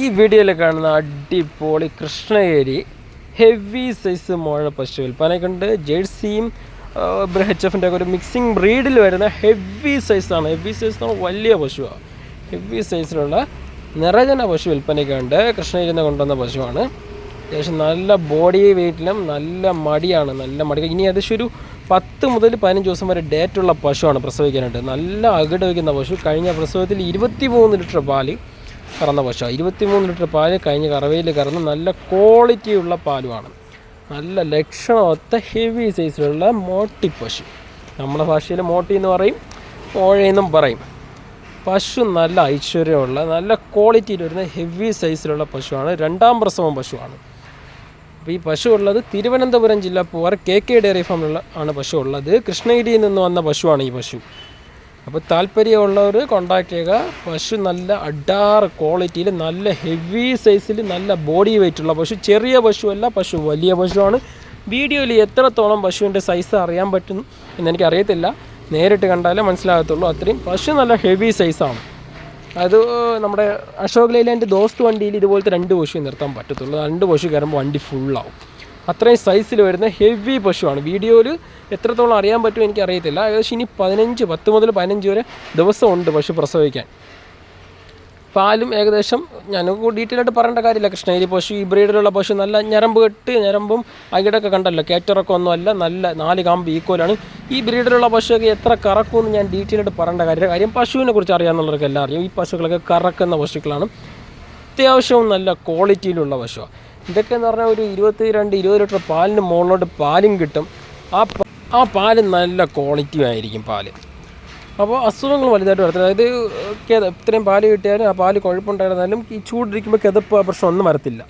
ഈ വീഡിയോയിൽ കാണുന്ന അടിപൊളി കൃഷ്ണഗേരി ഹെവി സൈസ് മോഴ പശു വിൽപ്പന കൊണ്ട് ജേഴ്സിയും എച്ച് എഫിന്റെ ഒക്കെ ഒരു മിക്സിംഗ് ബ്രീഡിൽ വരുന്ന ഹെവി സൈസാണ് ഹെവി സൈസ് എന്ന് വലിയ പശുവാണ് ഹെവി സൈസിലുള്ള നിറജന പശു വിൽപ്പനയ്ക്കുണ്ട്. കൃഷ്ണഗിരിയിൽ നിന്ന് കൊണ്ടുവന്ന പശുവാണ്. അത്യാവശ്യം നല്ല ബോഡി വെയിറ്റിലും നല്ല മടിയാണ്. നല്ല മടി. ഇനി ഏകദേശം ഒരു പത്ത് മുതൽ പതിനഞ്ച് ദിവസം വരെ ഡേറ്റുള്ള പശുവാണ് പ്രസവിക്കാനായിട്ട്. നല്ല അകിട് വയ്ക്കുന്ന പശു. കഴിഞ്ഞ പ്രസവത്തിൽ ഇരുപത്തി മൂന്ന് ലിറ്റർ പാൽ കറന്ന പശു ഇരുപത്തിമൂന്ന് ലിറ്റർ പാൽ കഴിഞ്ഞ് കറവയിൽ കറന്ന് നല്ല ക്വാളിറ്റിയുള്ള പാലുമാണ്. നല്ല ലക്ഷണമൊത്ത ഹെവി സൈസിലുള്ള മോട്ടി പശു. നമ്മുടെ ഭാഷയിൽ മോട്ടി എന്ന് പറയും ഓഴയെന്നും പറയും. പശു നല്ല ഐശ്വര്യമുള്ള നല്ല ക്വാളിറ്റിയിൽ വരുന്ന ഹെവി സൈസിലുള്ള പശുവാണ് രണ്ടാം പ്രസവം പശുവാണ്. അപ്പോൾ ഈ പശു ഉള്ളത് തിരുവനന്തപുരം ജില്ല പൂവാർ കെ കെ ഡയറി ഫാമിലുള്ള ആണ് പശു ഉള്ളത്. കൃഷ്ണഗിരിയിൽ നിന്ന് വന്ന പശുവാണ് ഈ പശു. അപ്പോൾ താല്പര്യമുള്ളവർ കോണ്ടാക്ട് ചെയ്യുക. പശു നല്ല അഡാർ ക്വാളിറ്റിയിൽ നല്ല ഹെവി സൈസിൽ നല്ല ബോഡി വെയിറ്റ് ഉള്ള പശു. ചെറിയ പശുവല്ല പശു വലിയ പശുവാണ്. വീഡിയോയിൽ എത്രത്തോളം പശുവിന്റെ സൈസ് അറിയാൻ പറ്റും എന്നെനിക്ക് അറിയത്തില്ല. നേരിട്ട് കണ്ടാലേ മനസ്സിലാകത്തുള്ളൂ അത്രയും. പശു നല്ല ഹെവി സൈസാണ് അത് നമ്മുടെ അശോക് ലൈലാൻഡ് ദോസ്ത് വണ്ടിയിൽ ഇതുപോലത്തെ രണ്ട് പശു നിർത്താൻ പറ്റത്തുള്ളൂ. രണ്ട് പശു കയറുമ്പോൾ വണ്ടി ഫുള്ളാവും അത്രയും സൈസിൽ വരുന്ന ഹെവി പശുവാണ്. വീഡിയോയിൽ എത്രത്തോളം അറിയാൻ പറ്റുമോ എനിക്ക് അറിയത്തില്ല ഏകദേശം ഇനി പതിനഞ്ച് പത്ത് മുതൽ പതിനഞ്ച് വരെ ദിവസമുണ്ട് പശു പ്രസവിക്കാൻ. പാലും ഏകദേശം ഞാൻ ഡീറ്റെയിൽ ആയിട്ട് പറയേണ്ട കാര്യമില്ല. കൃഷ്ണഗിരി പശു ഈ ബ്രീഡിലുള്ള പശു നല്ല ഞരമ്പ് കെട്ട് ഞരമ്പും അകിടൊക്കെ കണ്ടല്ലോ. കേറ്ററൊക്കെ ഒന്നുമല്ല നല്ല നാല് കാമ്പ് ഈക്വലാണ് ഈ ബ്രീഡിലുള്ള പശുവൊക്കെ എത്ര കറക്കുമെന്ന് ഞാൻ ഡീറ്റെയിൽ ആയിട്ട് പറയേണ്ട കാര്യമില്ല. കാര്യം പശുവിനെ കുറിച്ച് അറിയാമെന്നുള്ളവർക്ക് എല്ലാം അറിയാം. ഈ പശുക്കളൊക്കെ കറക്കുന്ന പശുക്കളാണ്. അത്യാവശ്യവും നല്ല ക്വാളിറ്റിയിലുള്ള പശുവാണ് ഇതൊക്കെ എന്ന് പറഞ്ഞാൽ ഒരു ഇരുപത്തി രണ്ട് ഇരുപത് ലിറ്റർ പാലിന് മുകളിലോട്ട് പാലും കിട്ടും. ആ ആ പാൽ നല്ല ക്വാളിറ്റി ആയിരിക്കും പാൽ. അപ്പോൾ അസുഖങ്ങൾ വലുതായിട്ട് വരത്തില്ല. അതായത് ഇത്രയും പാൽ കിട്ടിയാലും ആ പാൽ കുഴപ്പമുണ്ടായിരുന്നാലും ഈ ചൂടിരിക്കുമ്പോൾ പ്രശ്നമൊന്നും പ്രശ്നം ഒന്നും വരത്തില്ല.